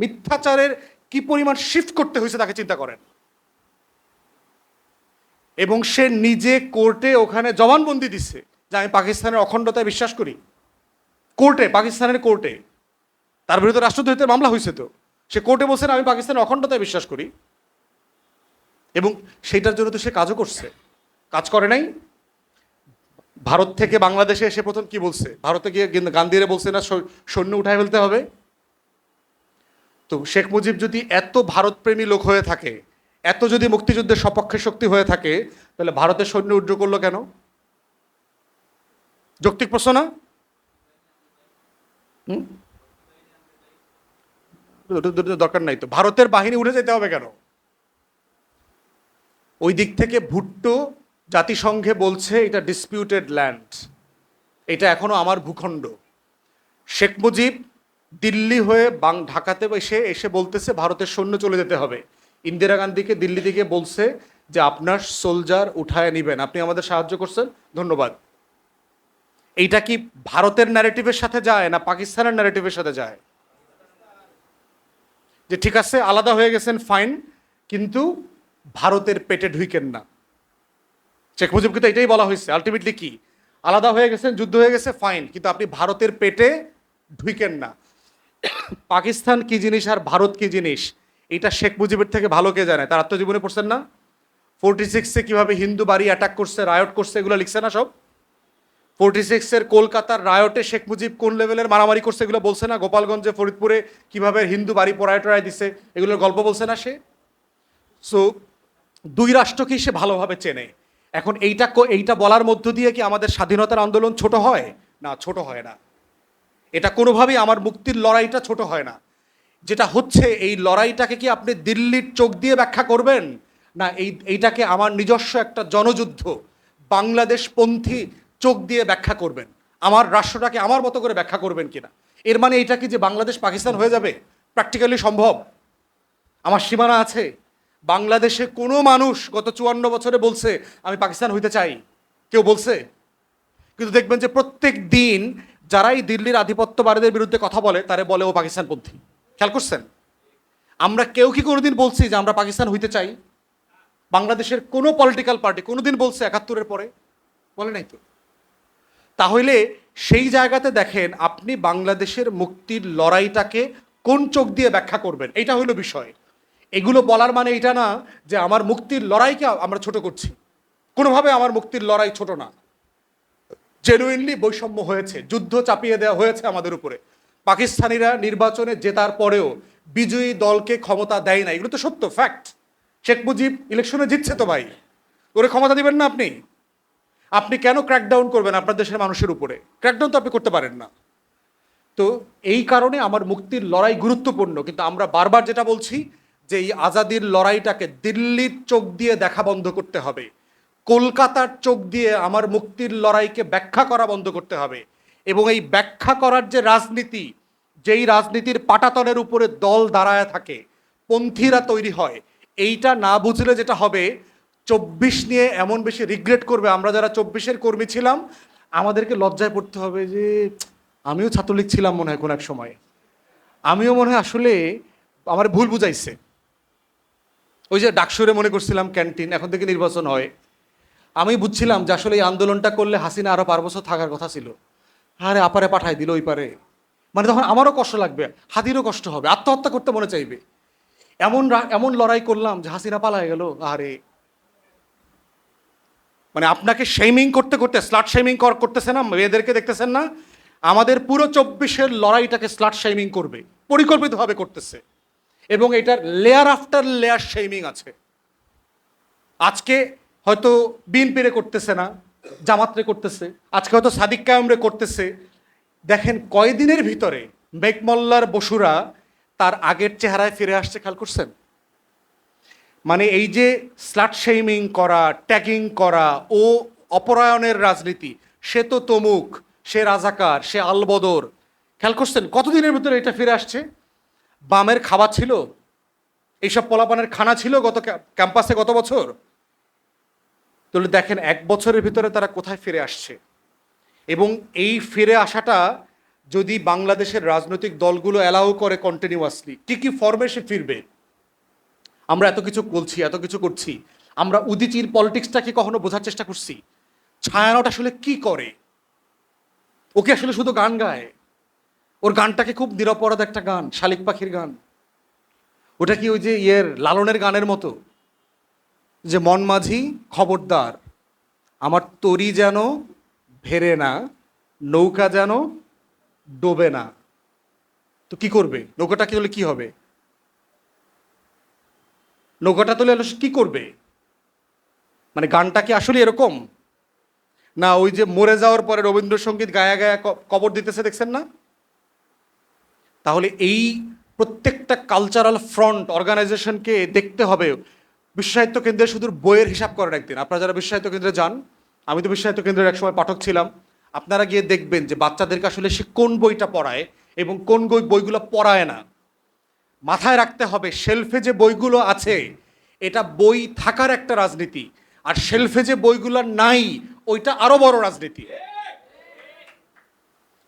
মিথ্যাচারের কি পরিমাণ শিফট করতে হয়েছে তাকে চিন্তা করেন। এবং সে নিজে কোর্টে ওখানে জবানবন্দি দিচ্ছে যে আমি পাকিস্তানের অখণ্ডতায় বিশ্বাস করি। কোর্টে পাকিস্তানের কোর্টে তার বিরুদ্ধে রাষ্ট্রদ্রোহিতার মামলা হয়েছে তো। সে কোর্টে বলছে আমি পাকিস্তানের অখণ্ডতায় বিশ্বাস করি। এবং সেইটার জন্য তো সে কাজও করছে। কাজ করে নাই। ভারত থেকে বাংলাদেশে এসে প্রথম কি বলছে? ভারতে গিয়ে গিন- গান্ধীরে বলছে, না, সৈন্য উঠায় ফেলতে হবে। তো শেখ মুজিব যদি এত ভারতপ্রেমী লোক হয়ে থাকে, এত যদি মুক্তিযুদ্ধের সপক্ষে শক্তি হয়ে থাকে, তাহলে ভারতের সৈন্য উড্র করল কেন? যৌক্তিক প্রশ্ন না? দরকার নাই তো। ভারতের বাহিনী উঠে যেতে হবে কেন? ওই দিক থেকে ভুট্টো জাতিসংঘে বলছে এটা ডিসপিউটেড ল্যান্ড এটা এখনও আমার ভূখণ্ড। শেখ মুজিব দিল্লি হয়ে বাং, ঢাকাতে এসে এসে বলতেছে ভারতের সৈন্য চলে যেতে হবে। ইন্দিরা গান্ধীকে দিল্লি থেকে বলছে যে আপনার সোলজার উঠায় নেবেন। আপনি আমাদের সাহায্য করছেন। ধন্যবাদ। এইটা কি ভারতের ন্যারেটিভের সাথে যায় না পাকিস্তানের ন্যারেটিভের সাথে যায়? যে ঠিক আছে, আলাদা হয়ে গেছেন ফাইন কিন্তু ভারতের পেটে ঢুইকেন না। শেখ মুজিবকে তো এটাই বলা হয়েছে আলটিমেটলি কি? আলাদা হয়ে গেছেন, যুদ্ধ হয়ে গেছে ফাইন কিন্তু আপনি ভারতের পেটে ঢুইকেন না। পাকিস্তান কি জিনিস আর ভারত কি জিনিস? এটা শেখ মুজিবের থেকে ভালো কে জানে? তার আত্মজীবনে পড়ছেন না? ফোরটি সিক্সে কীভাবে হিন্দু বাড়ি অ্যাটাক করছে রায়ট করছে, এগুলো লিখছে না সব? ফোরটি সিক্সের কলকাতার রায়টে শেখ মুজিব কোন লেভেলের মারামারি করছে এগুলো বলছে না? গোপালগঞ্জে, ফরিদপুরে কীভাবে হিন্দু বাড়ি পড়ায় টড়ায় দিছে, এগুলোর গল্প বলছে না সে? সো দুই রাষ্ট্রকেই সে ভালোভাবে চেনে। এখন এইটা এইটা বলার মধ্য দিয়ে কি আমাদের স্বাধীনতার আন্দোলন ছোট হয়? না, ছোট হয় না। এটা কোনোভাবেই আমার মুক্তির লড়াইটা ছোট হয় না। যেটা হচ্ছে, এই লড়াইটাকে কি আপনি দিল্লির চোখ দিয়ে ব্যাখ্যা করবেন? না, এই, এইটাকে আমার নিজস্ব একটা জনযুদ্ধ, বাংলাদেশপন্থী চোখ দিয়ে ব্যাখ্যা করবেন। আমার রাষ্ট্রটাকে আমার মতো করে ব্যাখ্যা করবেন কিনা? এর মানে এটা কি যে বাংলাদেশ পাকিস্তান হয়ে যাবে? প্র্যাকটিক্যালি সম্ভব। আমার সীমানা আছে। বাংলাদেশে কোনো মানুষ গত চুয়ান্ন বছরে বলছে, আমি পাকিস্তান হইতে চাই। কেউ বলছে? কিন্তু দেখবেন যে প্রত্যেক দিন যারাই দিল্লির আধিপত্যবাদীদের বিরুদ্ধে কথা বলে, তারা বলে ও পাকিস্তানপন্থী খেয়াল করছেন? আমরা কেউ কি কোনোদিন বলছি যে আমরা পাকিস্তান হইতে চাই? বাংলাদেশের কোনো পলিটিক্যাল পার্টি কোনোদিন বলছে একাত্তরের পরে? বলে নাই তো। তাহলে সেই জায়গাতে দেখেন আপনি বাংলাদেশের মুক্তির লড়াইটাকে কোন চোখ দিয়ে ব্যাখ্যা করবেন? এটা হলো বিষয়। এগুলো বলার মানে এটা না যে আমার মুক্তির লড়াইকে আমরা ছোট করছি। কোনোভাবে আমার মুক্তির লড়াই ছোট না। জেনুইনলি বৈষম্য হয়েছে, যুদ্ধ চাপিয়ে দেওয়া হয়েছে আমাদের উপরে। পাকিস্তানিরা নির্বাচনে জেতার পরেও বিজয়ী দলকে ক্ষমতা দেয় না এগুলো তো সত্য ফ্যাক্ট শেখ মুজিব ইলেকশনে জিতছে তো ভাই। ওরে ক্ষমতা দিবেন না আপনি। আপনি কেন ক্র্যাকডাউন করবেন আপনার দেশের মানুষের উপরে? ক্র্যাকডাউন তো আপনি করতে পারেন না। তো এই কারণে আমার মুক্তির লড়াই গুরুত্বপূর্ণ, কিন্তু আমরা বারবার যেটা বলছি যে এই আজাদির লড়াইটাকে দিল্লির চোখ দিয়ে দেখা বন্ধ করতে হবে। কলকাতার চোখ দিয়ে আমার মুক্তির লড়াইকে ব্যাখ্যা করা বন্ধ করতে হবে। এবং এই ব্যাখ্যা করার যে রাজনীতি, যেই রাজনীতির পাটাতনের উপরে দল দাঁড়ায় থাকে, পন্থীরা তৈরি হয়, এইটা না বুঝলে যেটা হবে, চব্বিশ নিয়ে এমন বেশি রিগ্রেট করবে। আমরা যারা চব্বিশের কর্মী ছিলাম, আমাদেরকে লজ্জায় পড়তে হবে যে, আমিও ছাত্রলীগ ছিলাম মনে হয় কোনো এক সময়। আমিও মনে হয় আসলে আমার ভুল বুঝাইছে। ওই যে ডাকসুরে মনে করছিলাম ক্যান্টিন, এখন থেকে নির্বাচন হয়। আমি বুঝছিলাম যে আসলে এই আন্দোলনটা করলে হাসিনা আরও পার বছর থাকার কথা ছিল। আরে আপারে পাঠাই দিল ওই পারে। মানে তখন আমারও কষ্ট লাগবে, হাতিরও কষ্ট হবে, আত্মহত্যা করতে মনে চাইবে। এমন এমন লড়াই করলাম যে হাসিনা পালায় গেল, আরে। মানে আপনাকে শেমিং করতে করতে স্লাট শেমিং করতেছে না, মেয়েদেরকে দেখতেছেন না, আমাদের পুরো চব্বিশের লড়াইটাকে স্লাট শেমিং করবে, পরিকল্পিতভাবে করতেছে। এবং এটার লেয়ার আফটার লেয়ার শেমিং আছে। আজকে হয়তো বিএনপিরে করতেছে না, জামাতরে করতেছে, আজকে হয়তো সাদিক কায়মরে করতেছে। দেখেন কয়দিনের ভিতরে মেঘমল্লার বসুরা তার আগের চেহারায় ফিরে আসছে, খেয়াল করছেন? মানে এই যে স্লাট শেমিং করা ট্যাগিং করা, ও অপরায়ণের রাজনীতি, সে তো তমুক, সে রাজাকার, সে আলবদর। খেয়াল করছেন? কতদিনের ভিতরে এটা ফিরে আসছে? বামের খাবার ছিল? এইসব পোলাপানের খানা ছিল গত ক্যাম্পাসে গত বছর? তাহলে দেখেন এক বছরের ভিতরে তারা কোথায় ফিরে আসছে? এবং এই ফিরে আসাটা যদি বাংলাদেশের রাজনৈতিক দলগুলো অ্যালাউ করে কন্টিনিউয়াসলি কি কি ফর্মে সে ফিরবে? আমরা এত কিছু বলছি, এত কিছু করছি। আমরা উদিচির পলিটিক্সটাকে কখনো বোঝার চেষ্টা করছি? ছায়ানট আসলে কি করে? ওকে আসলে শুধু গান গায়? ওর গানটাকে খুব নিরপরাধ একটা গান, শালিক পাখির গান। ওটা কি ওই যে ইয়ের, লালনের গানের মতো? যে মন মাঝি খবরদার, আমার তরি যেন ভেরে না, নৌকা যেন ডোবে না। তো কি করবে? নৌকাটা কি হলে কি হবে? নৌকাটা তুলে কি করবে? মানে গানটা কি আসলে এরকম? না, ওই যে মরে যাওয়ার পরে রবীন্দ্রসঙ্গীত গায়া গায়া কবর দিতেছে, দেখছেন না? তাহলে এই প্রত্যেকটা কালচারাল ফ্রন্ট অর্গানাইজেশনকে দেখতে হবে। বিশ্বায়িত্ব কেন্দ্রে শুধু বইয়ের হিসাব করেন একদিন। আপনারা যারা বিশ্বায়িত্ব কেন্দ্রে যান, আমি তো বিশ্বায়িত্ব কেন্দ্রের একসময় পাঠক ছিলাম, আপনারা গিয়ে দেখবেন যে বাচ্চাদেরকে আসলে সে কোন বইটা পড়ায় এবং কোন বই বইগুলো পড়ায় না। মাথায় রাখতে হবে শেলফে যে বইগুলো আছে, এটা বই থাকার একটা রাজনীতি। আর শেলফে যে বইগুলো নাই, ওইটা আরও বড় রাজনীতি।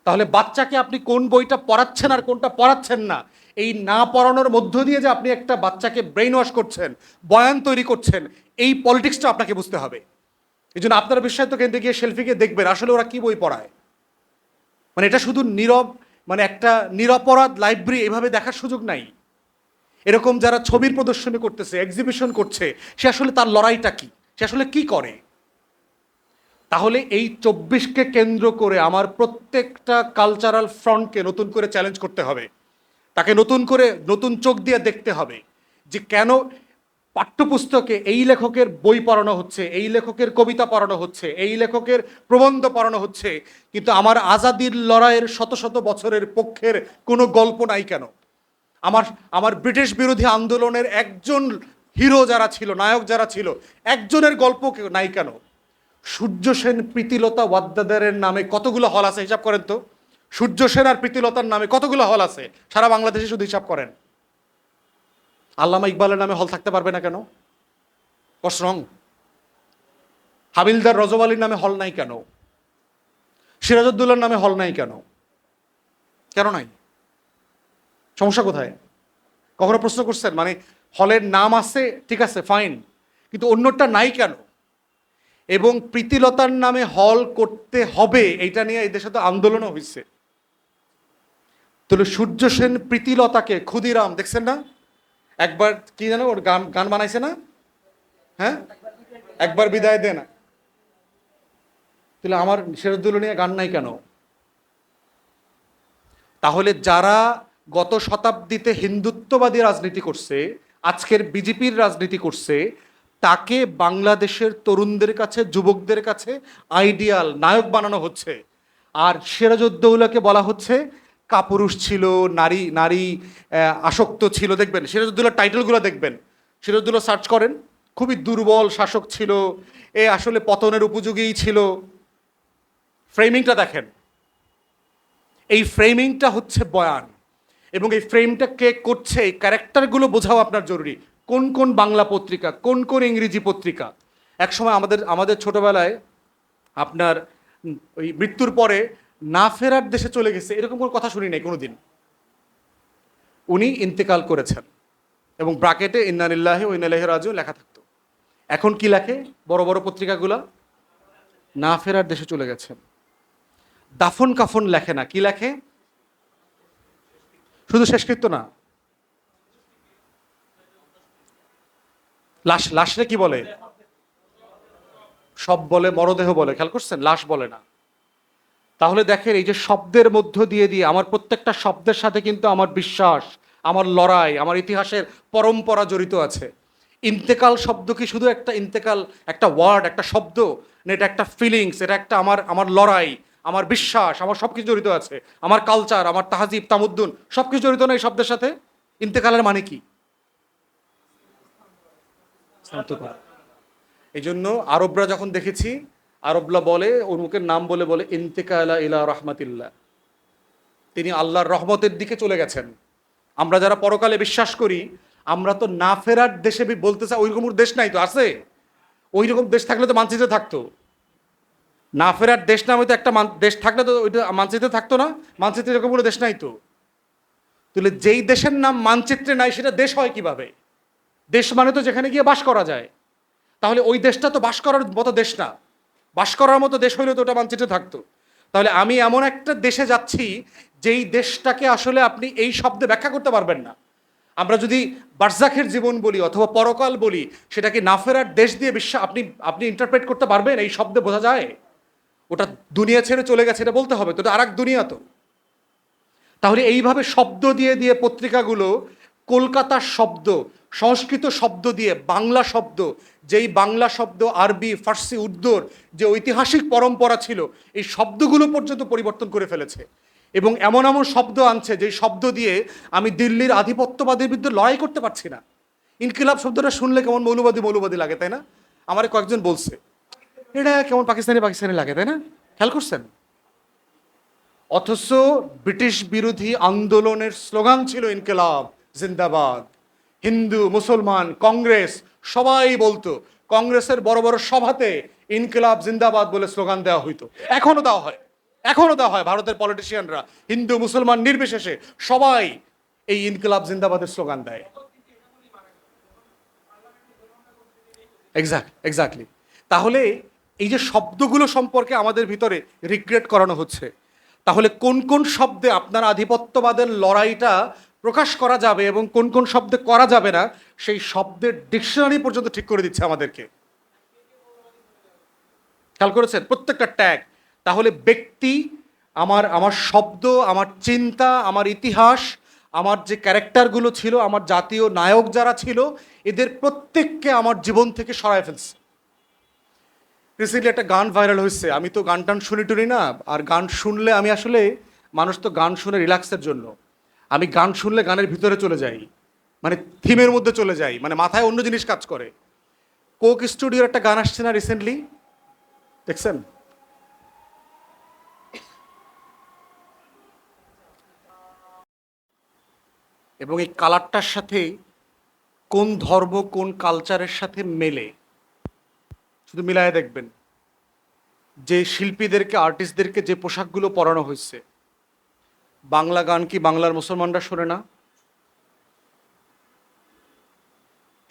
তাহলে বাচ্চাকে আপনি কোন বইটা পড়াচ্ছেন আর কোনটা পড়াচ্ছেন না এই না পড়ানোর মধ্য দিয়ে যে আপনি একটা বাচ্চাকে ব্রেন ওয়াশ করছেন, বয়ান তৈরি করছেন, এই পলিটিক্সটা আপনাকে বুঝতে হবে। এই জন্য আপনারা বিশ্বায়িত কেন্দ্রে গিয়ে সেলফিকে দেখবেন, আসলে ওরা কি বই পড়ায়? মানে এটা শুধু নীরব মানে একটা নিরপরাধ লাইব্রেরি এভাবে দেখার সুযোগ নাই। এরকম যারা ছবির প্রদর্শনী করতেছে এক্সিবিশন করছে, সে আসলে তার লড়াইটা কি? সে আসলে কি করে? তাহলে এই চব্বিশকে কেন্দ্র করে আমার প্রত্যেকটা কালচারাল ফ্রন্টকে নতুন করে চ্যালেঞ্জ করতে হবে। তাকে নতুন করে নতুন চোখ দিয়ে দেখতে হবে যে কেন পাঠ্যপুস্তকে এই লেখকের বই পড়ানো হচ্ছে, এই লেখকের কবিতা পড়ানো হচ্ছে, এই লেখকের প্রবন্ধ পড়ানো হচ্ছে, কিন্তু আমার আজাদির লড়াইয়ের শত শত বছরের পক্ষের কোনো গল্প নাই কেন? আমার আমার ব্রিটিশ বিরোধী আন্দোলনের একজন হিরো যারা ছিল, নায়ক যারা ছিল, একজনের গল্প নাই কেন? সূর্য সেন প্রীতিলতা ওয়াদ্দাদারের নামে কতগুলো হল আছে হিসাব করেন তো? সূর্য সেন আর প্রীতিলতার নামে কতগুলো হল আছে? সারা বাংলাদেশে শুধু হিসাব করেন। আল্লামা ইকবালের নামে হল থাকতে পারবে না কেন? রং হাবিলদার রজব আলীর নামে হল নাই কেন? সিরাজউদ্দৌলার নামে হল নাই কেন? কেন নাই? সমস্যা কোথায়? কখনো প্রশ্ন করছেন? মানে হলের নাম আছে, ঠিক আছে ফাইন কিন্তু অন্যটা নাই কেন? এবং প্রীতিলতার নামে হল করতে হবে, এইটা নিয়ে দেশে তো আন্দোলনও হয়েছে তাহলে সূর্য সেন প্রীতিলতাকে ক্ষুদিরাম, দেখছেন না? একবার কি জানো, ওর গান গান বানাইছে না? হ্যাঁ? একবার বিদায় দে না। তাহলে আমার সিরাজুদ্দৌলা নিয়ে গান নাই কেন? তাহলে যারা গত শতাব্দীতে হিন্দুত্ববাদী রাজনীতি করছে, আজকের বিজেপির রাজনীতি করছে, তাকে বাংলাদেশের তরুণদের কাছে, যুবকদের কাছে আইডিয়াল নায়ক বানানো হচ্ছে। আর সিরাজউদ্দৌলাকে বলা হচ্ছে কাপুরুষ ছিল, নারী নারী আসক্ত ছিল, দেখবেন? সিরাজউদ্দৌলার টাইটেলগুলো দেখবেন? সিরাজউদ্দৌলা সার্চ করেন, খুবই দুর্বল শাসক ছিল, এ আসলে পতনের উপযোগীই ছিল। ফ্রেমিংটা দেখেন। এই ফ্রেমিংটা হচ্ছে বয়ান, এবং এই ফ্রেমটা কে করছে, এই ক্যারেক্টারগুলো বোঝাও আপনার জরুরি। কোন কোন বাংলা পত্রিকা, কোন কোন ইংরেজি পত্রিকা? একসময় আমাদের আমাদের ছোটবেলায় আপনার ওই মৃত্যুর পরে না ফেরার দেশে চলে গেছে, এরকম কোনো কথা শুনি নাই কোনোদিন। উনি ইন্তেকাল করেছেন এবং ব্রাকেটে ইন্নানিল্লাহি ও ইন্নালাহি রাজিও লেখা থাকতো। এখন কি লেখে? বড় বড় পত্রিকাগুলা? না ফেরার দেশে চলে গেছেন। দাফন কাফন লেখে না, কি লেখে? শুধু শেষকৃত্য না। লাশ লাশরে কি বলে? সব বলে, মরদেহ বলে, খেয়াল করছেন? লাশ বলে না। তাহলে দেখেন এই যে শব্দের মধ্য দিয়ে দিয়ে আমার প্রত্যেকটা শব্দের সাথে কিন্তু আমার বিশ্বাস আমার লড়াই আমার ইতিহাসের পরম্পরা জড়িত আছে। ইন্তেকাল শব্দ কি শুধু একটা ইন্তেকাল একটা ওয়ার্ড একটা শব্দ? না এটা একটা ফিলিংস এটা একটা আমার আমার লড়াই আমার বিশ্বাস আমার সব কিছু জড়িত আছে। আমার কালচার আমার তাহাজিব তামুদ্দুন সব কিছু জড়িত না এই শব্দের সাথে? ইন্তেকালের মানে কি? এই জন্য আরবরা যখন দেখেছি আরবরা বলে অমুকের নাম বলে বলে, ইন্তেকালা ইলা রহমাতিল্লা তিনি আল্লাহর রহমতের দিকে চলে গেছেন। আমরা যারা পরকালে বিশ্বাস করি, আমরা তো না ফেরার দেশে বলতে চাই, ওইরকম দেশ নাই তো, আছে? ওই রকম দেশ থাকলে তো মানচিত্রে থাকতো। না ফেরার দেশ নামে তো একটা দেশ থাকলে তো ওইটা মানচিত্রে থাকতো না, মানচিত্রে এরকম কোনো দেশ নাই তো। তাহলে যেই দেশের নাম মানচিত্রে নাই, সেটা দেশ হয় কীভাবে? দেশ মানে তো যেখানে গিয়ে বাস করা যায়। তাহলে ওই দেশটা তো বাস করার মতো দেশ না। বাস করার মতো দেশ হইলে তো ওটা মানচিত্রে থাকতো। তাহলে আমি এমন একটা দেশে যাচ্ছি, যেই দেশটাকে আসলে আপনি এই শব্দে ব্যাখ্যা করতে পারবেন না। আমরা যদি বার্জাখের জীবন বলি অথবা পরকাল বলি সেটাকে না ফেরার দেশ দিয়ে বিশ্ব আপনি আপনি ইন্টারপ্রেট করতে পারবেন এই শব্দে বোঝা যায়? ওটা দুনিয়া ছেড়ে চলে গেছে, এটা বলতে হবে। তো আর এক দুনিয়া তো। তাহলে এইভাবে শব্দ দিয়ে দিয়ে পত্রিকাগুলো কলকাতার শব্দ, সংস্কৃত শব্দ দিয়ে বাংলা শব্দ, যেই বাংলা শব্দ, আরবি, ফার্সি, উর্দুর যে ঐতিহাসিক পরম্পরা ছিল, এই শব্দগুলো পর্যন্ত পরিবর্তন করে ফেলেছে। এবং এমন এমন শব্দ আনছে, যেই শব্দ দিয়ে আমি দিল্লির আধিপত্যবাদের বিরুদ্ধে লড়াই করতে পারছি না। ইনকিলাব শব্দটা শুনলে কেমন মৌলবাদী মৌলবাদী লাগে, তাই না? আমার কয়েকজন বলছে, এটা কেমন পাকিস্তানি পাকিস্তানি লাগে, তাই না? খেয়াল করছেন? অথচ ব্রিটিশ বিরোধী আন্দোলনের স্লোগান ছিল ইনকেলাব। জিন্দাবাদ। হিন্দু, মুসলমান, কংগ্রেস, সবাই বলতো, কংগ্রেসের বড় বড় সভাতে ইনকেলাব জিন্দাবাদ বলে স্লোগান দেওয়া হইতো। এখনও দেওয়া হয়, এখনও দেওয়া হয় ভারতের পলিটিশিয়ানরা হিন্দু, মুসলমান নির্বিশেষে সবাই এই ইনকেলাব জিন্দাবাদের স্লোগান দেয়। এক্স্যাক্ট এক্স্যাক্টলি তাহলে এই যে শব্দগুলো সম্পর্কে আমাদের ভিতরে রিগ্রেট করানো হচ্ছে, তাহলে কোন কোন শব্দে আপনার আধিপত্যবাদের লড়াইটা প্রকাশ করা যাবে এবং কোন কোন শব্দে করা যাবে না, সেই শব্দের ডিকশনারি পর্যন্ত ঠিক করে দিচ্ছে আমাদেরকে। খেয়াল করেছেন? প্রত্যেকটা ট্যাগ। তাহলে ব্যক্তি, আমার আমার শব্দ, আমার চিন্তা, আমার ইতিহাস, আমার যে ক্যারেক্টারগুলো ছিল, আমার জাতীয় নায়ক যারা ছিল, এদের প্রত্যেককে আমার জীবন থেকে সরায় ফেলছে। রিসেন্টলি একটা গান ভাইরাল হয়েছে। আমি তো গান টান শুনি টুনি না, আর গান শুনলে আমি আসলে, মানুষ তো গান শুনে রিল্যাক্সের জন্য। আমি গান শুনলে গানের ভিতরে চলে যাই মানে থিমের মধ্যে চলে যাই মানে মাথায় অন্য জিনিস কাজ করে। কোক স্টুডিওর একটা গান আসছে না রিসেন্টলি দেখছেন? এবং এই কালারটার সাথে কোন ধর্ম, কোন কালচারের সাথে মেলে? শুধু মিলায় দেখবেন। যে শিল্পীদেরকে আর্টিস্টদেরকে যে পোশাকগুলো পরানো হয়েছে বাংলা গান কি বাংলার মুসলমানরা শোনে না?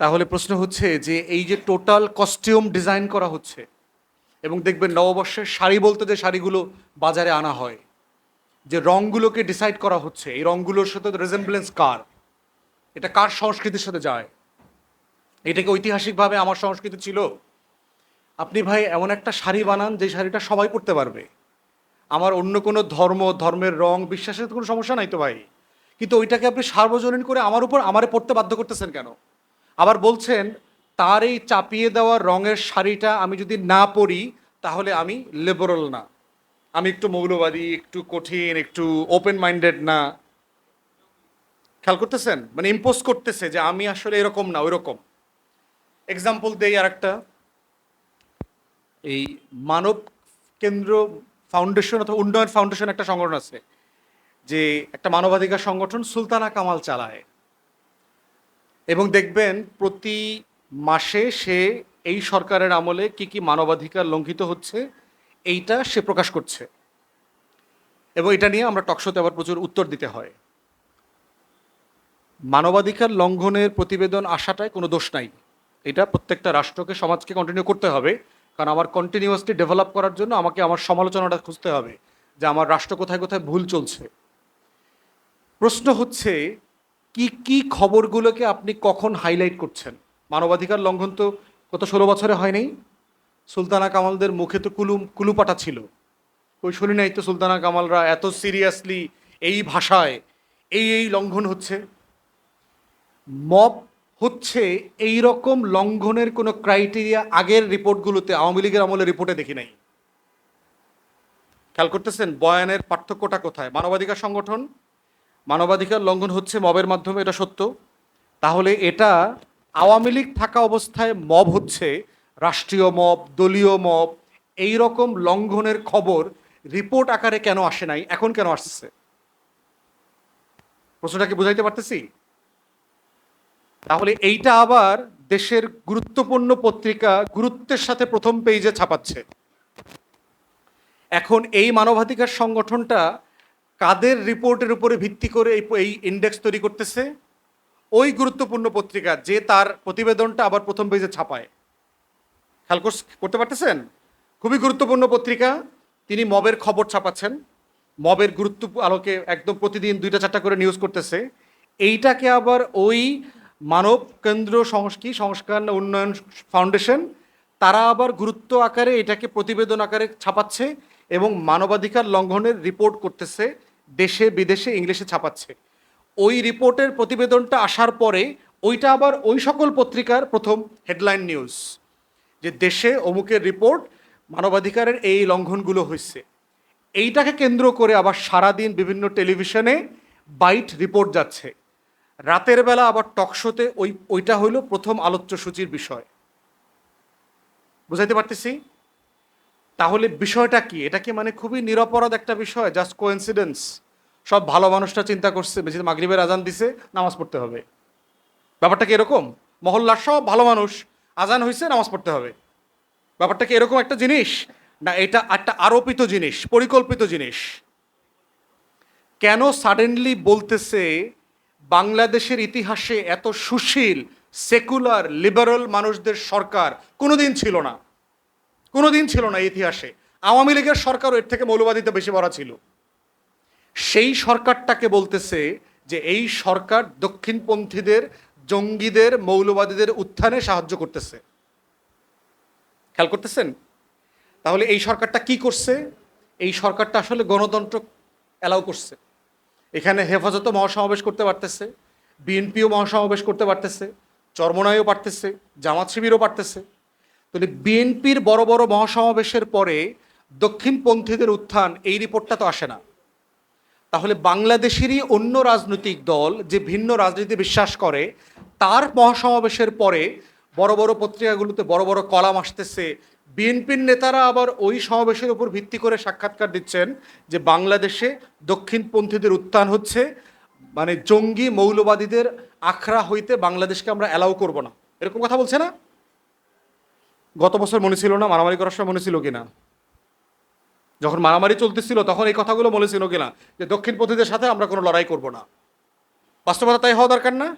তাহলে প্রশ্ন হচ্ছে যে এই যে টোটাল কস্টিউম ডিজাইন করা হচ্ছে, এবং দেখবেন নববর্ষের শাড়ি বলতে যে শাড়িগুলো বাজারে আনা হয়, যে রঙগুলোকে ডিসাইড করা হচ্ছে, এই রঙগুলোর সাথে রেজেম্বলেন্স কার? এটা কার সংস্কৃতির সাথে যায়? এটাকে ঐতিহাসিকভাবে আমার সংস্কৃতি ছিল? আপনি ভাই, এমন একটা শাড়ি বানান যে শাড়িটা সবাই পরতে পারবে। আমার অন্য কোনো ধর্ম, ধর্মের রং, বিশ্বাসের কোনো সমস্যা নাই তো ভাই। কিন্তু ওইটাকে আপনি সার্বজনীন করে আমার উপর আমারে পড়তে বাধ্য করতেছেন কেন? আবার বলছেন, তার এই চাপিয়ে দেওয়া রঙের শাড়িটা আমি যদি না পরি, তাহলে আমি লিবারাল না। আমি একটু মৌলবাদী, একটু কঠিন, একটু ওপেন মাইন্ডেড না। খেয়াল করতেছেন? মানে ইম্পোজ করতেছে যে আমি আসলে এরকম না, ওইরকম। এক্সাম্পল দেই আর একটা এই মানব কেন্দ্র ফাউন্ডেশন অথবা উন্নয়ন ফাউন্ডেশন একটা সংগঠন আছে, যে একটা মানবাধিকার সংগঠন সুলতানা কামাল চালায়। এবং দেখবেন প্রতি মাসে সে এই সরকারের আমলে কি কি মানবাধিকার লঙ্ঘিত হচ্ছে, এইটা সে প্রকাশ করছে। এবং এটা নিয়ে আমরা টকশোতে আবার প্রচুর উত্তর দিতে হয়। মানবাধিকার লঙ্ঘনের প্রতিবেদন আসাটায় কোনো দোষ নাই। এটা প্রত্যেকটা রাষ্ট্রকে, সমাজকে কন্টিনিউ করতে হবে। কারণ আমার কন্টিনিউয়াসলি ডেভেলপ করার জন্য আমাকে আমার সমালোচনাটা খুঁজতে হবে যে আমার রাষ্ট্র কোথায় কোথায় ভুল চলছে। প্রশ্ন হচ্ছে, কি কি খবরগুলোকে আপনি কখন হাইলাইট করছেন? মানবাধিকার লঙ্ঘন তো গত ষোলো বছরে হয়নি সুলতানা কামালদের মুখে তো কুলুম কুলুপাটা ছিল। ওই শুনি নাই তো সুলতানা কামালরা এত সিরিয়াসলি এই ভাষায় এই এই লঙ্ঘন হচ্ছে। মব হচ্ছে এই রকম লঙ্ঘনের কোনো ক্রাইটেরিয়া আগের রিপোর্টগুলোতে আওয়ামী লীগের আমলে রিপোর্টে দেখি নাই। খেয়াল করতেছেন? বয়ানের পার্থক্যটা কোথায়? মানবাধিকার সংগঠন, মানবাধিকার লঙ্ঘন হচ্ছে মবের মাধ্যমে, এটা সত্য। তাহলে এটা আওয়ামী লীগ থাকা অবস্থায় মব হচ্ছে, রাষ্ট্রীয় মব, দলীয় মব এই রকম লঙ্ঘনের খবর রিপোর্ট আকারে কেন আসে নাই? এখন কেন আসছে? প্রশ্নটা কি বুঝাইতে পারতেছি? তাহলে এইটা আবার দেশের গুরুত্বপূর্ণ পত্রিকা গুরুত্বের সাথে প্রথম পেজে ছাপাচ্ছে। এখন এই মানবাধিকার সংগঠনটা কাদের রিপোর্টের উপরে ভিত্তি করে এই ইন্ডেক্স তৈরি করতেছে? ওই গুরুত্বপূর্ণ পত্রিকা যে তার প্রতিবেদনটা আবার প্রথম পেজে ছাপায়। খেয়াল করতে পারতেছেন? খুবই গুরুত্বপূর্ণ পত্রিকা। তিনি মবের খবর ছাপাচ্ছেন। মবের গুরুত্ব আলোকে একদম প্রতিদিন দুইটা চারটা করে নিউজ করতেছে। এইটাকে আবার ওই মানব কেন্দ্র সংস্কৃতি সংস্কার উন্নয়ন ফাউন্ডেশন তারা আবার গুরুত্ব আকারে এটাকে প্রতিবেদন আকারে ছাপাচ্ছে এবং মানবাধিকার লঙ্ঘনের রিপোর্ট করতেছে, দেশে, বিদেশে ইংলিশে ছাপাচ্ছে। ওই রিপোর্টের প্রতিবেদনটা আসার পরে, ওইটা আবার ওই সকল পত্রিকার প্রথম হেডলাইন নিউজ যে দেশে অমুকের রিপোর্ট মানবাধিকারের এই লঙ্ঘনগুলো হয়েছে এইটাকে কেন্দ্র করে আবার সারাদিন বিভিন্ন টেলিভিশনে বাইট রিপোর্ট যাচ্ছে। রাতের বেলা আবার টকশোতে ওই, ওইটা হইল প্রথম আলোচ্য সূচির বিষয়। বুঝাইতে পারতেছি? তাহলে বিষয়টা কি? এটা কি মানে খুবই নিরপরাধ একটা বিষয়? জাস্ট কোইন্সিডেন্স সব ভালো মানুষটা চিন্তা করছে, বেশি মাগরিবের আজান দিছে, নামাজ পড়তে হবে। ব্যাপারটা কি এরকম? মহল্লার সব ভালো মানুষ, আজান হয়েছে নামাজ পড়তে হবে। ব্যাপারটা কি এরকম একটা জিনিস? না, এটা একটা আরোপিত জিনিস, পরিকল্পিত জিনিস। কেন সাডেনলি বলতেছে বাংলাদেশের ইতিহাসে এত সুশীল সেকুলার লিবারাল মানুষদের সরকার কোনোদিন ছিল না। কোনোদিন ছিল না ইতিহাসে। আওয়ামী লীগের সরকারও এর থেকে মৌলবাদিতে বেশি বড় ছিল। সেই সরকারটাকে বলতেছে যে এই সরকার দক্ষিণপন্থীদের, জঙ্গিদের, মৌলবাদীদের উত্থানে সাহায্য করতেছে। খেয়াল করতেছেন? তাহলে এই সরকারটা কি করছে? এই সরকারটা আসলে গণতন্ত্র অ্যালাউ করছে। এখানে হেফাজতও মহাসমাবেশ করতে পারতেছে, বিএনপিও মহাসমাবেশ করতে পারতেছে চরমনায়ও পারতেছে, জামাত শিবিরও পারতেছে। তাহলে বিএনপির বড় বড় মহাসমাবেশের পরে দক্ষিণপন্থীদের উত্থান, এই রিপোর্টটা তো আসে না। তাহলে বাংলাদেশেরই অন্য রাজনৈতিক দল যে ভিন্ন রাজনীতি বিশ্বাস করে, তার মহাসমাবেশের পরে বড় বড় পত্রিকাগুলোতে বড় বড় কলাম আসতেছে বিএনপির নেতারা আবার ওই সমাবেশের উপর ভিত্তি করে সাক্ষাৎকার দিচ্ছেন যে বাংলাদেশে দক্ষিণপন্থীদের উত্থান হচ্ছে মানে জঙ্গি মৌলবাদীদের আখড়া হইতে বাংলাদেশকে আমরা অ্যালাউ করব না। এরকম কথা বলছে না? গত বছর মনে ছিল না, মারামারি করার সময় মনে ছিল কিনা? যখন মারামারি চলতেছিল, তখন এই কথাগুলো মনে ছিল কিনা? যে দক্ষিণপন্থীদের সাথে আমরা কোনো লড়াই করব না। বাস্তবতা তাই হওয়া দরকার না?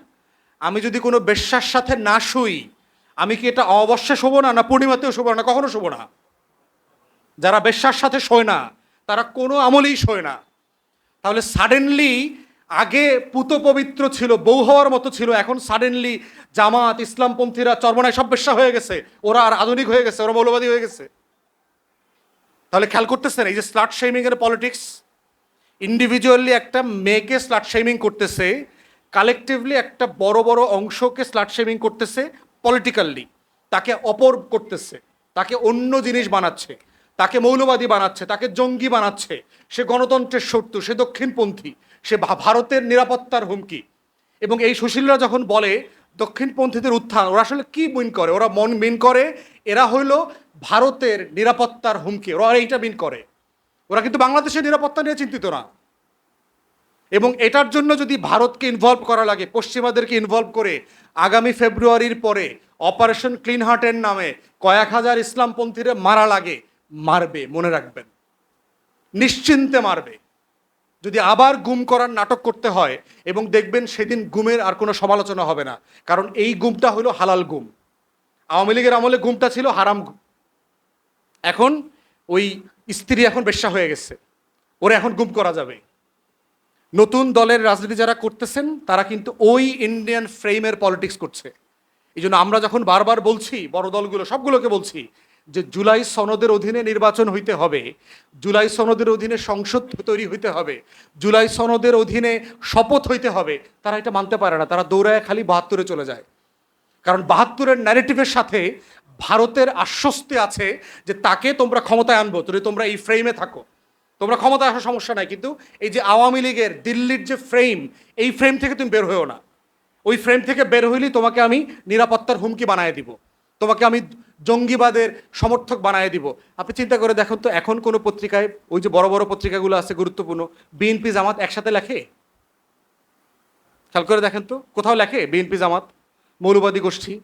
আমি যদি কোনো বেশ্যার সাথে না শুই আমি কি এটা অবশ্যই শোবো না না পূর্ণিমাতেও শোবো না কখনো শোবো না? যারা বেশ্যার সাথে শোয় না, তারা কোনো আমলেই শোয় না। তাহলে সাডেনলি আগে পুত পবিত্র ছিল, বউ হওয়ার মতো ছিল, এখন সাডেনলি জামাত, ইসলামপন্থীরা, চর্মনায় সব বেশ্যা হয়ে গেছে, ওরা আর আধুনিক হয়ে গেছে, ওরা মৌলবাদী হয়ে গেছে। তাহলে খেয়াল করতেছেন, এই যে স্লাট শেমিং এর পলিটিক্স ইন্ডিভিজুয়ালি একটা মেয়েকে স্লাট শেমিং করতেছে কালেকটিভলি একটা বড় বড় অংশকে স্লাট শেমিং করতেছে পলিটিক্যালি তাকে অপর করতেছে, তাকে অন্য জিনিস বানাচ্ছে, তাকে মৌলবাদী বানাচ্ছে, তাকে জঙ্গি বানাচ্ছে, সে গণতন্ত্রের শত্রু, সে দক্ষিণপন্থী, সে ভারতের নিরাপত্তার হুমকি। এবং এই সুশীলরা যখন বলে দক্ষিণপন্থীদের উত্থান, ওরা আসলে কি মিন করে? ওরা মন মিন করে, এরা হইল ভারতের নিরাপত্তার হুমকি, ওরা এইটা মিন করে। ওরা কিন্তু বাংলাদেশের নিরাপত্তা নিয়ে চিন্তিত না। এবং এটার জন্য যদি ভারতকে ইনভলভ করা লাগে, পশ্চিমাদেরকে ইনভলভ করে, আগামী ফেব্রুয়ারির পরে অপারেশন ক্লিন হার্টের নামে কয়েক হাজার ইসলামপন্থীরা মারা লাগে, মারবে, মনে রাখবেন। নিশ্চিন্তে মারবে। যদি আবার গুম করার নাটক করতে হয় এবং দেখবেন সেদিন গুমের আর কোনো সমালোচনা হবে না, কারণ এই গুমটা হলো হালাল গুম। আওয়ামী লীগের আমলে গুমটা ছিল হারাম গুম। এখন ওই স্ত্রী এখন বেশ্যা হয়ে গেছে। ওরা এখন গুম করা যাবে। নতুন দলের রাজনীতি যারা করতেছেন, তারা কিন্তু ওই ইন্ডিয়ান ফ্রেমের পলিটিক্স করছে। এই জন্য আমরা যখন বারবার বলছি, বড় দলগুলো, সবগুলোকে বলছি, যে জুলাই সনদের অধীনে নির্বাচন হইতে হবে, জুলাই সনদের অধীনে সংসদ তৈরি হইতে হবে, জুলাই সনদের অধীনে শপথ হইতে হবে, তারা এটা মানতে পারে না, তারা দৌড়ায় খালি বাহাত্তরে চলে যায়। কারণ বাহাত্তরের ন্যারেটিভের সাথে ভারতের আশ্বস্তি আছে যে তাকে তোমরা ক্ষমতায় আনব, যদি তোমরা এই ফ্রেমে থাকো। তোমরা ক্ষমতায় আসার সমস্যা নাই, কিন্তু এই যে আওয়ামী লীগের দিল্লির যে ফ্রেম এই ফ্রেম থেকে তুমি বের হয়েও না। ওই ফ্রেম থেকে বের হইলেই তোমাকে আমি নিরাপত্তার হুমকি বানায় দিব। তোমাকে আমি জঙ্গিবাদের সমর্থক বানায় দিব। আপনি চিন্তা করে দেখুন তো, এখন কোনো পত্রিকায়, ওই যে বড় বড় পত্রিকাগুলো আছে গুরুত্বপূর্ণ, বিএনপি জামাত একসাথে লেখে? খেয়াল করে দেখেন তো, কোথাও লেখে বিএনপি জামাত? মৌলবাদী গোষ্ঠী?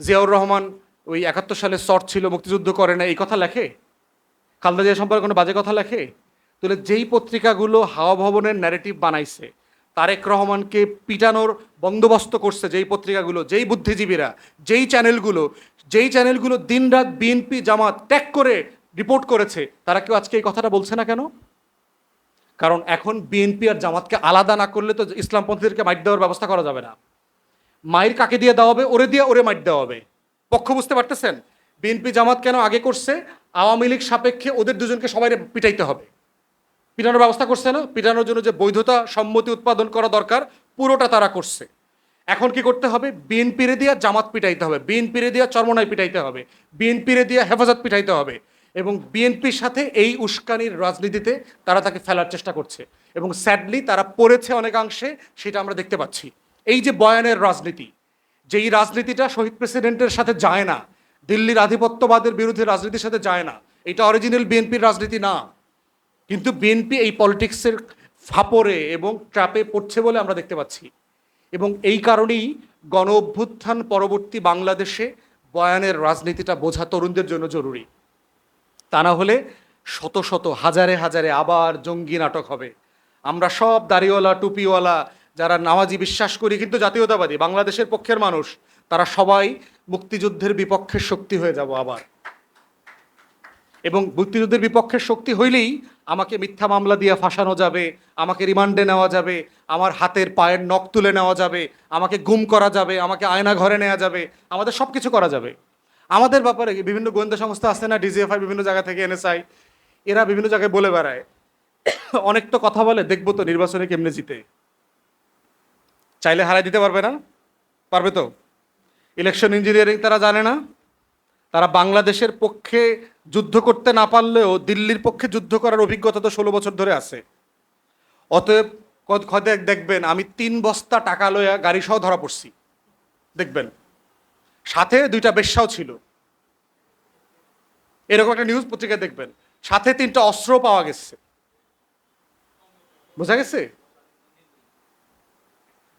জিয়াউর রহমান ওই একাত্তর সালে শর্ট ছিল, মুক্তিযুদ্ধ করে না এই কথা লেখে? খালদা জিয়া সম্পর্কে কোনো বাজে কথা লেখে? তাহলে যেই পত্রিকাগুলো হাওয়া ভবনের ন্যারেটিভ বানাইছে, তারেক রহমানকে পিটানোর বন্দোবস্ত করছে যেই পত্রিকাগুলো, যেই বুদ্ধিজীবীরা, যেই চ্যানেলগুলো যেই চ্যানেলগুলো দিনরাত বিএনপি জামাত ত্যাগ করে রিপোর্ট করেছে, তারা কেউ আজকে এই কথাটা বলছে না কেন? কারণ এখন বিএনপি আর জামাতকে আলাদা না করলে তো ইসলামপন্থীদেরকে মাইট দেওয়ার ব্যবস্থা করা যাবে না। মায়ের কাকে দিয়ে দেওয়া হবে? ওরে দিয়ে ওরে মাইট দেওয়া হবে। পক্ষ বুঝতে পারতেছেন? বিএনপি জামাত কেন আগে করছে? আওয়ামী লীগ সাপেক্ষে ওদের দুজনকে সবাই পিটাইতে হবে। পিটানোর ব্যবস্থা করছে না। পিটানোর জন্য যে বৈধতা সম্মতি উৎপাদন করা দরকার, পুরোটা তারা করছে। এখন কি করতে হবে? বিএনপিরে দিয়া জামাত পিটাইতে হবে। বিএনপিরে দিয়া চরমনায় পিটাইতে হবে। বিএনপিরে দিয়া হেফাজত পিটাইতে হবে। এবং বিএনপির সাথে এই উস্কানির রাজনীতিতে তারা তাকে ফেলার চেষ্টা করছে। এবং স্যাডলি তারা পড়েছে অনেকাংশে, সেটা আমরা দেখতে পাচ্ছি। এই যে বয়ানের রাজনীতি, যেই রাজনীতিটা শহীদ প্রেসিডেন্টের সাথে যায় না, দিল্লির আধিপত্যবাদের বিরুদ্ধে রাজনীতির সাথে যায় না, এটা অরিজিনাল বিএনপির রাজনীতি না। কিন্তু বিএনপি এই পলিটিক্সের ফাপরে এবং ট্র্যাপে পড়ছে বলে আমরা দেখতে পাচ্ছি। এবং এই কারণেই গণ অভ্যুত্থান পরবর্তী বাংলাদেশে বয়ানের রাজনীতিটা বোঝা তরুণদের জন্য জরুরি। তা না হলে শত শত, হাজারে হাজারে আবার জঙ্গি নাটক হবে। আমরা সব দাড়িওয়ালা, টুপিওয়ালা যারা নামাজি বিশ্বাস করি, কিন্তু জাতীয়তাবাদী, বাংলাদেশের পক্ষের মানুষ, তারা সবাই মুক্তিযুদ্ধের বিপক্ষের শক্তি হয়ে যাব আবার। এবং মুক্তিযুদ্ধের বিপক্ষের শক্তি হইলেই আমাকে মিথ্যা মামলা দিয়ে ফাঁসানো যাবে, আমাকে রিমান্ডে নেওয়া যাবে, আমার হাতের পায়ের নখ তুলে নেওয়া যাবে, আমাকে গুম করা যাবে, আমাকে আয়না ঘরে নেওয়া যাবে, আমাদের সব কিছু করা যাবে। আমাদের ব্যাপারে বিভিন্ন গোয়েন্দা সংস্থা আছে না ডিজিএফআই বিভিন্ন জায়গা থেকে এনএসআই, এরা বিভিন্ন জায়গায় বলে বেড়ায়। অনেক তো কথা বলে, দেখব তো নির্বাচনে কেমনে জিতে। চাইলে হারাই দিতে পারবে না? পারবে তো? ইলেকশন ইঞ্জিনিয়ারিং তারা জানে না? তারা বাংলাদেশের পক্ষে যুদ্ধ করতে না পারলেও দিল্লির পক্ষে যুদ্ধ করার অভিজ্ঞতা তো ষোলো বছর ধরে আছে। অতএব কদেক দেখবেন, আমি তিন বস্তা টাকা লইয়া গাড়ি সহ ধরা পড়ছি। দেখবেন। সাথে দুইটা বেশ্যাও ছিল। এরকম একটা নিউজ পত্রিকায় দেখবেন। সাথে তিনটা অস্ত্র পাওয়া গেছে। বোঝা গেছে?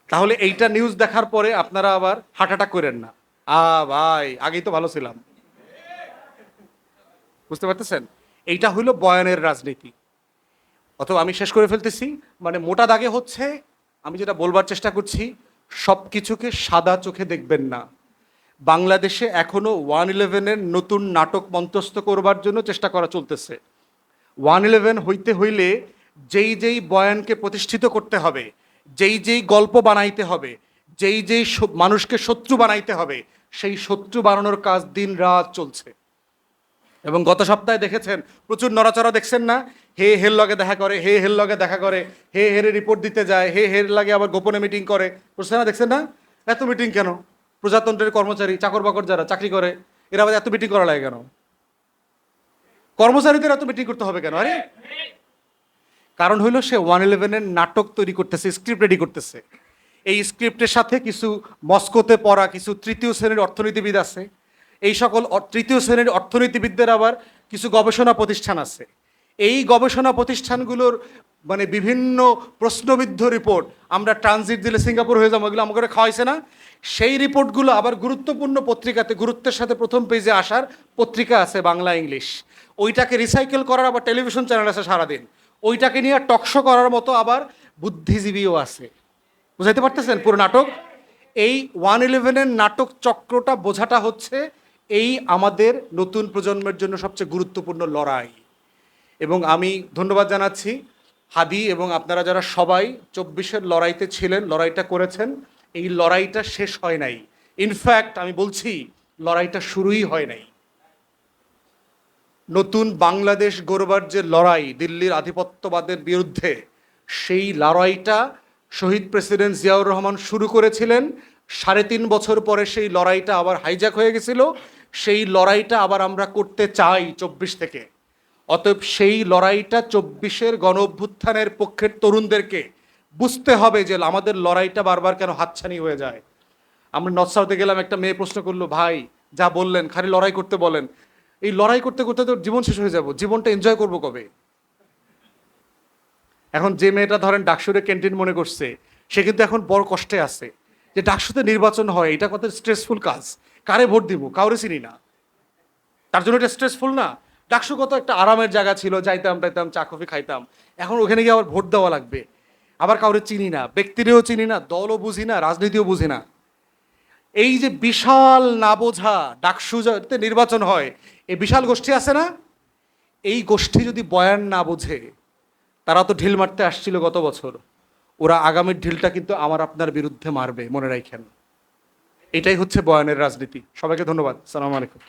তাহলে এইটা নিউজ দেখার পরে আপনারা আবার হার্ট অ্যাটাক করেন না। আ, ভাই, আগেই তো ভালো ছিলাম। বুঝতে পারতেছেন? এইটা হইল বয়ানের রাজনীতি। অথবা আমি শেষ করে ফেলতেছি মানে মোটা দাগে হচ্ছে, আমি যেটা বলবার চেষ্টা করছি সব কিছুকে সাদা চোখে দেখবেন না। বাংলাদেশে এখনও ওয়ান ইলেভেনের নতুন নাটক মঞ্চস্থ করবার জন্য চেষ্টা করা চলতেছে। ওয়ান ইলেভেন হইতে হইলে যেই যেই বয়ানকে প্রতিষ্ঠিত করতে হবে, যেই যেই গল্প বানাইতে হবে, যেই যেই মানুষকে শত্রু বানাইতে হবে, সেই শত্রু বানানোর কাজ দিন রাত চলছে। এবং গত সপ্তাহে দেখেছেন, প্রচুর নড়াচড়া দেখছেন না? হে হের লগে দেখা করে, হে হের লগে দেখা করে, হে হেরে রিপোর্ট দিতে যায়, হে হের লাগে আবার গোপনে মিটিং করে। বুঝছেন না দেখছেন না? এত মিটিং কেন? প্রজাতন্ত্রের কর্মচারী চাকর বাকর যারা, চাকরি করে, এরা আবার এত মিটিং করা লাগে কেন? কর্মচারীদের এত মিটিং করতে হবে কেন? আরে! কারণ হইল সে ওয়ান ইলেভেনের নাটক তৈরি করতেছে স্ক্রিপ্ট রেডি করতেছে। এই স্ক্রিপ্টের সাথে কিছু মস্কোতে পড়া, কিছু তৃতীয় শ্রেণির অর্থনীতিবিদ আছে। এই সকল তৃতীয় শ্রেণির অর্থনীতিবিদদের আবার কিছু গবেষণা প্রতিষ্ঠান আছে। এই গবেষণা প্রতিষ্ঠানগুলোর মানে বিভিন্ন প্রশ্নবিদ্ধ রিপোর্ট, আমরা ট্রানজিট দিলে সিঙ্গাপুর হয়ে যাব, এগুলো আমাকে খাওয়াইছে না, সেই রিপোর্টগুলো আবার গুরুত্বপূর্ণ পত্রিকাতে, গুরুত্বের সাথে প্রথম পেজে আসার পত্রিকা আছে বাংলা ইংলিশ। ওইটাকে রিসাইকেল করার আবার টেলিভিশন চ্যানেল আছে সারাদিন। ওইটাকে নিয়ে টকশো করার মতো আবার বুদ্ধিজীবীও আছে। বুঝাইতে পারতেছেন পুরো নাটক? এই ওয়ান ইলেভেনের নাটক চক্রটা বোঝাটা হচ্ছে এই আমাদের নতুন প্রজন্মের জন্য সবচেয়ে গুরুত্বপূর্ণ লড়াই। এবং আমি ধন্যবাদ জানাচ্ছি হাদি এবং আপনারা যারা সবাই চব্বিশের লড়াইতে ছিলেন, লড়াইটা করেছেন, এই লড়াইটা শেষ হয় নাই। ইনফ্যাক্ট আমি বলছি, লড়াইটা শুরুই হয় নাই। নতুন বাংলাদেশ গড়বার যে লড়াই, দিল্লির আধিপত্যবাদের বিরুদ্ধে, সেই লড়াইটা শহীদ প্রেসিডেন্ট জিয়াউর রহমান শুরু করেছিলেন। সাড়ে তিন বছর পরে সেই লড়াইটা আবার হাইজ্যাক হয়ে গেছিল। সেই লড়াইটা আবার আমরা করতে চাই চব্বিশ থেকে। অতএব সেই লড়াইটা চব্বিশের গণ অভ্যুত্থানের পক্ষের তরুণদেরকে বুঝতে হবে যে আমাদের লড়াইটা বারবার কেন হাতছানি হয়ে যায়। আমরা নর্থ গেলাম, একটা মেয়ে প্রশ্ন করল, ভাই, যা বললেন, খালি লড়াই করতে বলেন। এই লড়াই করতে করতে তো জীবন শেষ হয়ে যাব, জীবনটা এনজয় করব কবে? এখন যে মেয়েটা ধরেন ডাকসুরে ক্যান্টিন মনে করছে, সে কিন্তু এখন বড় কষ্টে আছে। যে ডাকসুতে নির্বাচন হয়, এটা কত স্ট্রেসফুল কাজ। কারে ভোট দিব? কাউরে চিনি না। তার জন্য এটা স্ট্রেসফুল না। ডাকসু কত একটা আরামের জায়গা ছিল, যাইতাম, টাইতাম, চা, কফি খাইতাম। এখন ওখানে গিয়ে আবার ভোট দেওয়া লাগবে। আবার কাউরে চিনি না। ব্যক্তিরেও চিনি না, দলও বুঝি না, রাজনীতিও বুঝি না। এই যে বিশাল না বোঝা ডাকসু যাতে নির্বাচন হয় এই বিশাল গোষ্ঠী আছে না? এই গোষ্ঠী যদি বয়ান না বোঝে, তারা তো ঢিল মারতে আসছিল গত বছর। ওরা আগামীর ঢিলটা কিন্তু আমার আপনার বিরুদ্ধে মারবে, মনে রাখেন। এটাই হচ্ছে বয়ানের রাজনীতি। সবাইকে ধন্যবাদ। সালাম আলাইকুম।